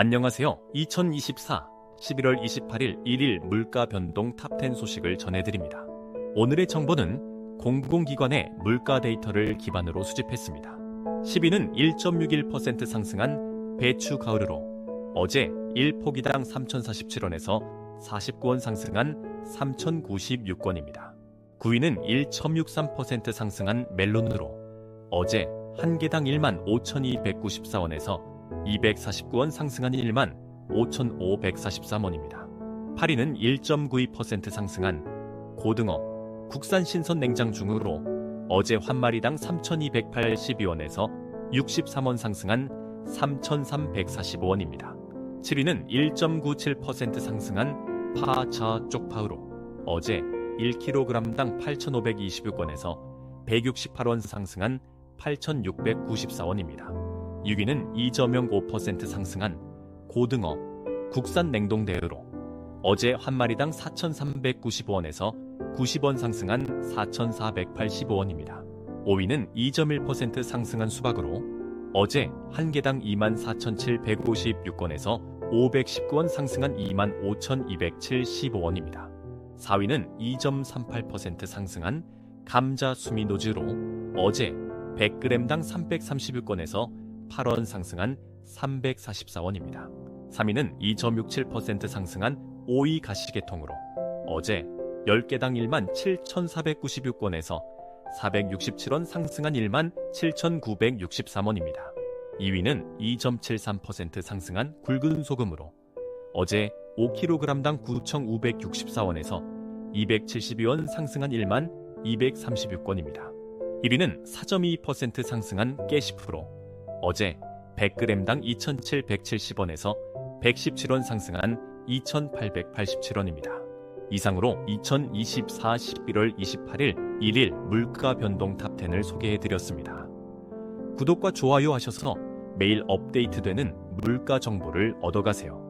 안녕하세요. 2024 11월 28일 1일 물가 변동 탑10 소식을 전해드립니다. 오늘의 정보는 공공기관의 물가 데이터를 기반으로 수집했습니다. 10위는 1.61% 상승한 배추 가을으로 어제 1포기당 3,047원에서 49원 상승한 3,096원입니다. 9위는 1.63% 상승한 멜론으로 어제 한 개당 1만 5,294원에서 249원 상승한 1만 5,543원입니다. 8위는 1.92% 상승한 고등어 국산 신선 냉장 중으로 어제 한 마리당 3,282원에서 63원 상승한 3,345원입니다. 7위는 1.97% 상승한 파자 쪽파우로 어제 1kg당 8,526원에서 168원 상승한 8,694원입니다. 6위는 2.05% 상승한 고등어 국산 냉동 대으로 어제 한 마리당 4,395원에서 90원 상승한 4,485원입니다. 5위는 2.1% 상승한 수박으로 어제 한 개당 24,756원에서 519원 상승한 25,275원입니다. 4위는 2.38% 상승한 감자 수미노즈로 어제 100g당 336원에서 8원 상승한 344원입니다. 3위는 2.67% 상승한 오이 가시개통으로 어제 10개당 1만 7,496원에서 467원 상승한 1만 7,963원입니다. 2위는 2.73% 상승한 굵은 소금으로 어제 5kg당 9,564원에서 272원 상승한 1만 236원입니다. 1위는 4.2% 상승한 깨시프로 어제 100g당 2,770원에서 117원 상승한 2,887원입니다. 이상으로 2024 11월 28일 1일 물가 변동 탑10을 소개해드렸습니다. 구독과 좋아요 하셔서 매일 업데이트되는 물가 정보를 얻어가세요.